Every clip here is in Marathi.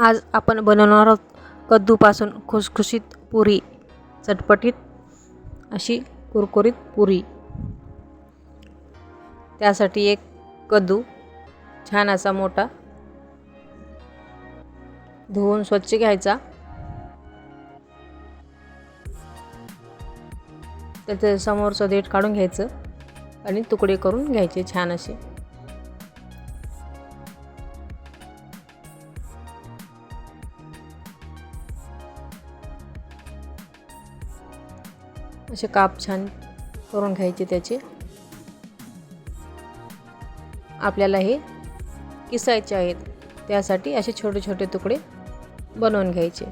आज आपण बनवणार आहोत कद्दूपासून खुसखुशीत पुरी चटपटीत अशी कुरकुरीत पुरी. त्यासाठी एक कद्दू छान असा मोठा धुवून स्वच्छ घ्यायचा. त्याच्या समोरचं देठ काढून घ्यायचं आणि तुकडे करून घ्यायचे छान असे. असे काप छान करून घ्यायचे त्याचे. आपल्याला हे किसायचे आहेत. त्यासाठी असे छोटे छोटे तुकडे बनवून घ्यायचे.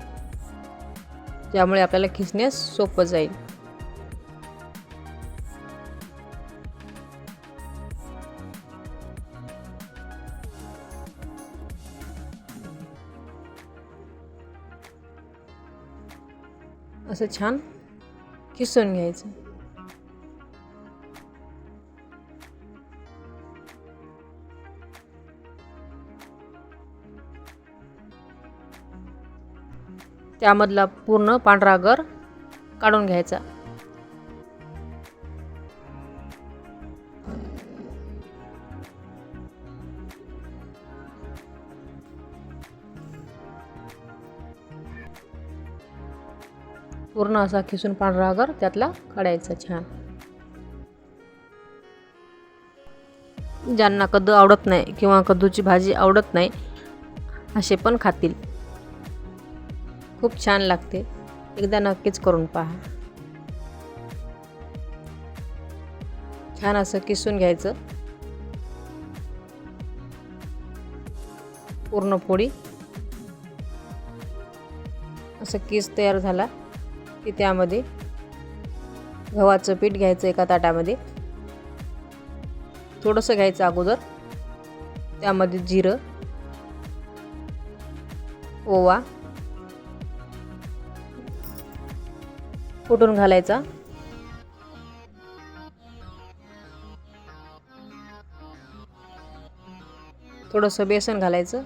ज्यामुळे आपल्याला खिसण्यास सोपं जाईल. असं छान किसून घ्यायचं. त्यामधला पूर्ण पांढरा गर काढून घ्यायचा. पूर्ण असा खिसून पांढरा अगर त्यातला काढायचा छान. ज्यांना कद्दू आवडत नाही किंवा कद्दूची भाजी आवडत नाही असे पण खातील. खूप छान लागते. एकदा नक्कीच करून पहा. छान असं किसून घ्यायचं. पूर्ण पोळी असं किस तयार झाला. की त्यामध्ये गव्हाचं पीठ घ्यायचं एका ताटामध्ये. थोडंसं घ्यायचं अगोदर. त्यामध्ये जिरं ओवा कुटून घालायचा? थोडंसं बेसन घालायचं.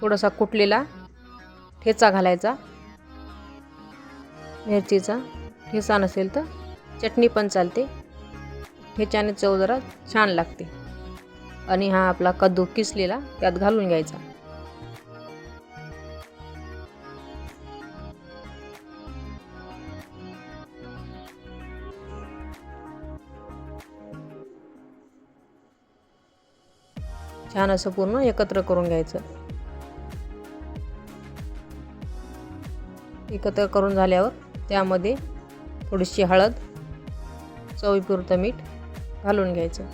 थोडासा कुटलेला ठेचा घालायचा. मिरचीचा ठेचा नसेल तर चटणी पण चालते. ठेच्याने चव जरा छान लागते. आणि हा आपला कद्दू किसलेला त्यात घालून घ्यायचा. छान असं पूर्ण एकत्र करून घ्यायचं. एकत्र करून झाल्यावर त्यामध्ये थोडीशी हळद चवीपुरतं मीठ घालून घ्यायचं.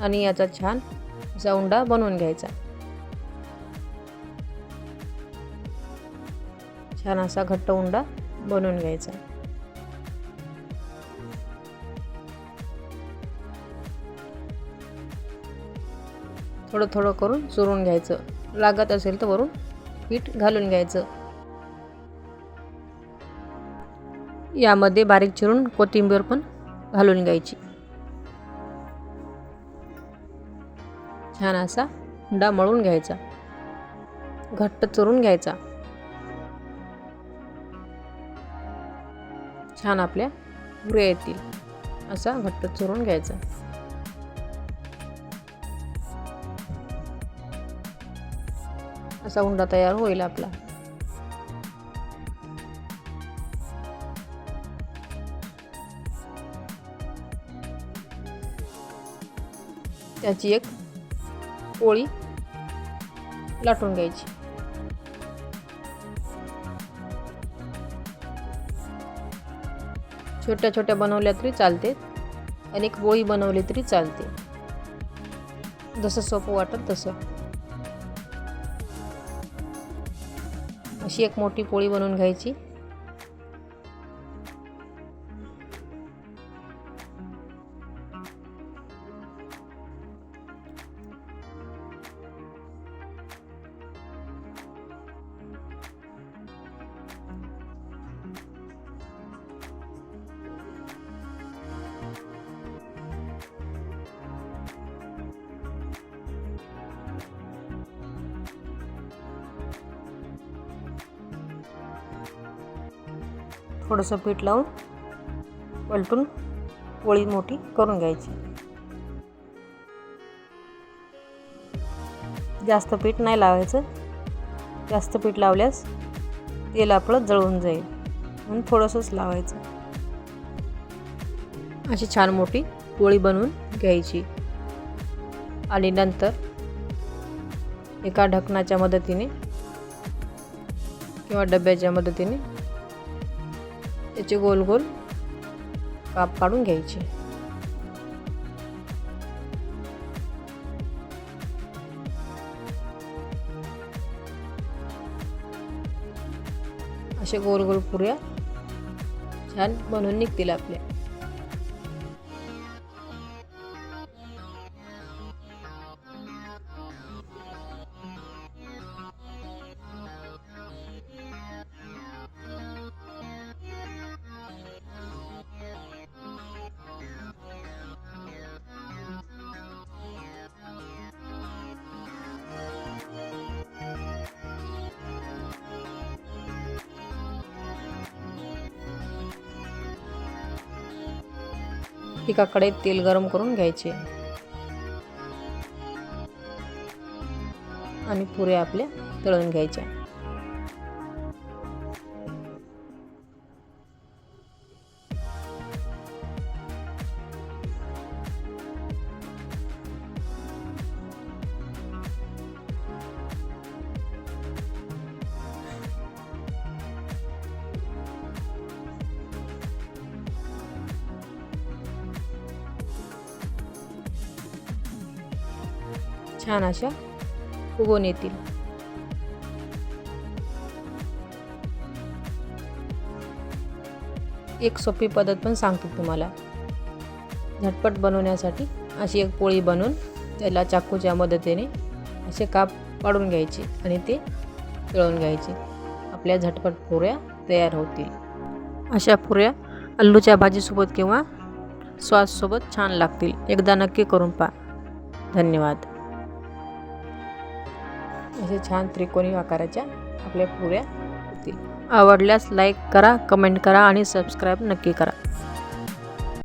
आणि याचा छान असा उंडा बनवून घ्यायचा. छान असा घट्ट उंडा बनवून घ्यायचा. थोडं थोडं करून चुरून घ्यायचं. लागत असेल तर वरून पीठ घालून घ्यायचं. यामध्ये बारीक चिरून कोथिंबीर पण घालून घ्यायची. छान असा हुंडा मळून घ्यायचा. घट्ट चुरून घ्यायचा. छान आपल्या पुऱ्या येतील. असा घट्ट चुरून घ्यायचा. असा हुंडा तयार होईल आपला. त्याची एक पोळी लाटून घ्यायची. छोट्या छोट्या बनवल्या तरी चालते आणि एक पोळी बनवली तरी चालते. जसं सोपं वाटत तसं. अशी एक मोठी पोळी बनवून घ्यायची. थोडंसं पीठ लावून पलटून पोळी मोठी करून घ्यायची. जास्त पीठ नाही लावायचं. जास्त पीठ लावल्यास तेल आपलं जळून जाईल. म्हणून थोडंसंच लावायचं. अशी छान मोठी पोळी बनवून घ्यायची. आणि नंतर एका ढकणाच्या मदतीने किंवा डब्याच्या मदतीने त्याचे गोल गोल काप काढून घ्यायचे. असे गोल गोल पुऱ्या छान बनवून निघतील आपल्या एका कढईत तेल गरम करून घ्यायचे. आणि पुऱ्या आपल्या तळून घ्यायच्या छान अशा उगवून येतील. एक सोपी पद्धत पण सांगते तुम्हाला. झटपट बनवण्यासाठी अशी एक पोळी बनवून त्याला चाकूच्या मदतीने असे काप पाडून घ्यायचे आणि ते तळून घ्यायचे. आपल्या झटपट पुऱ्या तयार होतील. अशा पुऱ्या आलूच्या भाजीसोबत किंवा सॉससोबत छान लागतील. एकदा नक्की करून पहा. धन्यवाद. असे छान त्रिकोणी आकाराच्या आपल्या पुऱ्या होतील. आवडल्यास लाईक करा कमेंट करा आणि सबस्क्राईब नक्की करा.